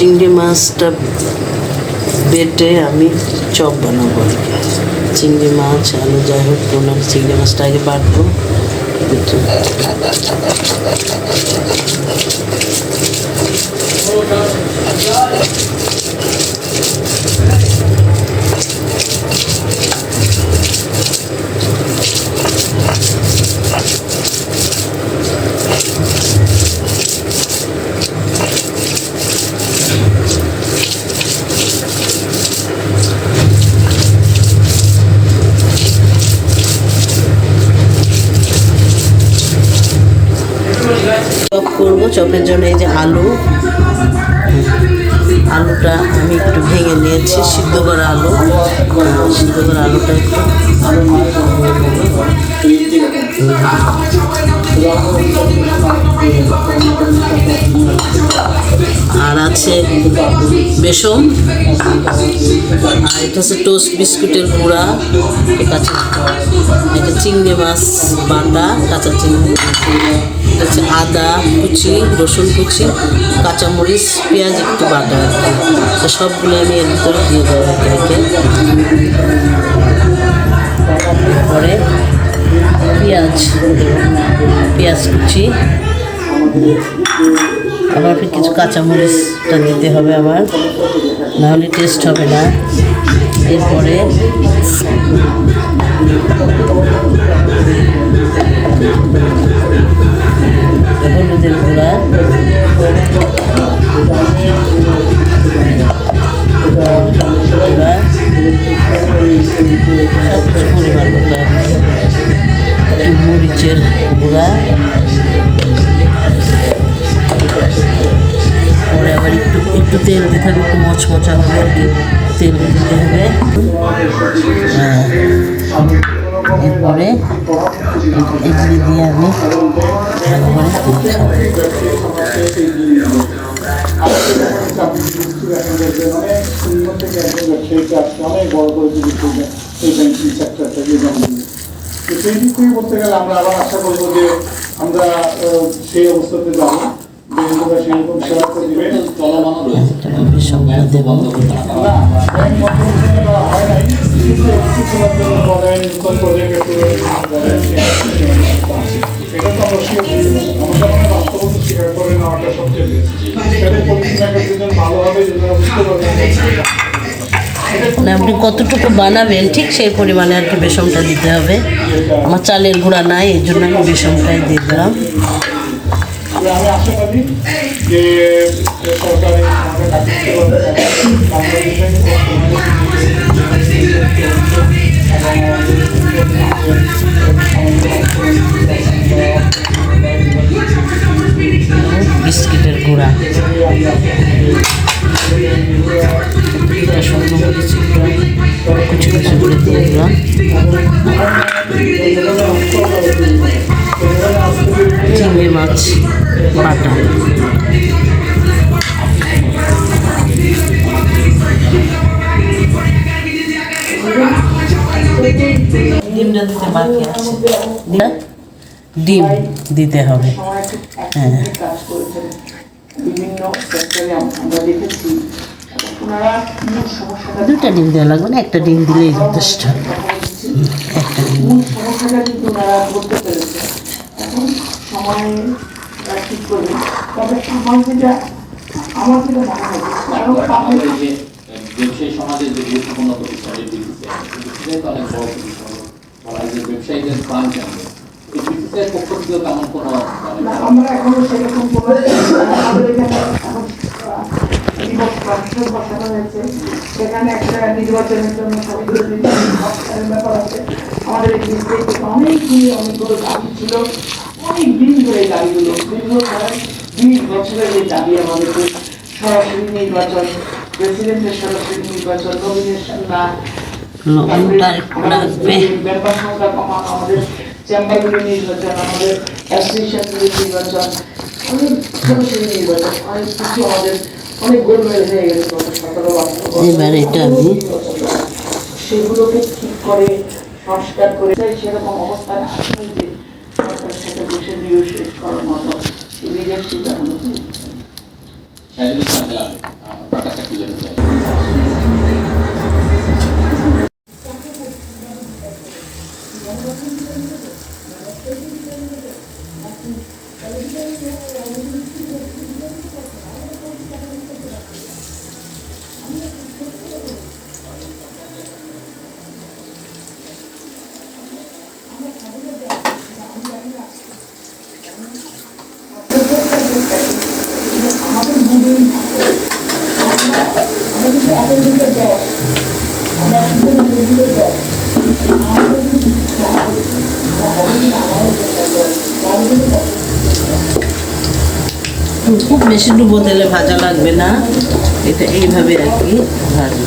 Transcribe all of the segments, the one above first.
চিংড়ি মাছটা বেটে আমি চপ বানাবো। চিংড়ি মাছ, আলু যাই হোক ওনার চিংড়ি মাছটা আগে বাটবো বেটে করব। চপের জন্য এই যে আলু। আলুটা আমি একটু ভেঙে নিয়েছি, সিদ্ধ করা আলু। সিদ্ধ করা আলুটা একটু আর আছে বেসন। আর এটা হচ্ছে টোস্ট বিস্কুটের গুঁড়া। কাঁচা এটা চিংড়ি মাছ, বাটা, কাঁচা চিংড়ি। হচ্ছে আদা কুচি, রসুন কুচি, কাঁচামরিচ, পেঁয়াজ, একটু বাটা আর তো সবগুলো আমি এর ভিতরে দিয়ে দেবো একে পরে পেঁয়াজ পেঁয়াজ কুচি। আবার কিছু কাঁচামরিচটা দিতে হবে আবার। নাহলে টেস্ট হবে না। এরপরে হলুদের গুঁড়া পরিমাণ মতো মরিচের গুঁড়া পরে আবার একটু একটু তেল দিতে হবে, একটু মচমচা হবে তেল দিতে হবে। হ্যাঁ। এরপরে এগুলি দিয়ে আমি সেই দিক থেকে করতে গেলে আমরা আবার আশা করব যে আমরা সেই অবস্থাতে যাব। মানে আপনি কতটুকু বানাবেন, ঠিক সেই পরিমাণে আর কি বেসনটা দিতে হবে। আমার চালের গুঁড়া নাই, এই জন্য আমি বেসনটাই দিয়ে দিলাম। তবে আমি আশাবাদী যে সরকারি আমাদের কাছে দিতে বাকি আছে। ডিম- ডিম দিতে হবে। হ্যাঁ। দুটা ডিম দেওয়া লাগবে না একটা ডিম দিলেই যথেষ্ট। একটা ডিম। হয়? সমাজের যে গুরুত্বপূর্ণ প্রতিষ্ঠানের বিদ্যুৎ সেটা অনেক বড় প্রতিষ্ঠান হয় যে ব্যবসায়ীদের প্রাণ কেন্দ্র সেখানে একটা নির্বাচনের জন্য ব্যাপার আছে। আমাদের এই ডিস্ট্রিক্টে অনেকগুলি দাবি ছিল। অনেক দিন ধরে দাবিগুলো। দীর্ঘ বছরের এই দাবি আমাদেরকে সরাসরি নির্বাচন, প্রেসিডেন্টের সরাসরি নির্বাচন নমিনেশন না লবণটা একটু লাগবে। আমাদের চেম্বারগুলি নির্বাচন আমাদের অ্যাসোসিয়েশনগুলি নির্বাচন অনেক ছোট নির্বাচন অনেক কিছু আমাদের অনেক গোলমেল হয়ে গেছে এবার এটা আমি সেগুলোকে ঠিক করে সংস্কার করে সেরকম অবস্থানে আসলে যে সরকারের সাথে বসে নিয়োগ করার মতো লিডারশিপ এখনও খুব বেশি ডুবো তেলে ভাজা লাগবে না। এটা এইভাবে আর কি ভাজবে।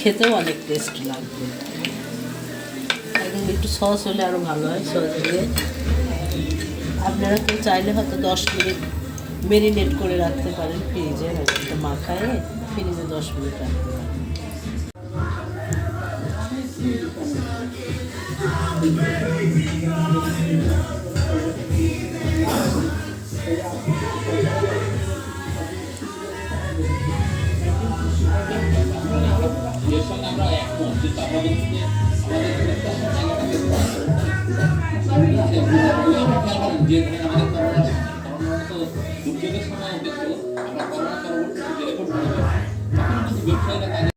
খেতেও অনেক টেস্ট লাগবে। একটু সস হলে আরও ভালো হয় সস দিয়ে। আপনারা কেউ চাইলে হয়তো দশ মিনিট মেরিনেট করে রাখতে পারেন ফ্রিজে হয়তো মাখায় ফ্রিজে দশ মিনিট রাখতে পারেন। যে আমাদের তো দুর্যোগের সময় আমরা করোনা পরবর্তী ব্যবসায়ীরা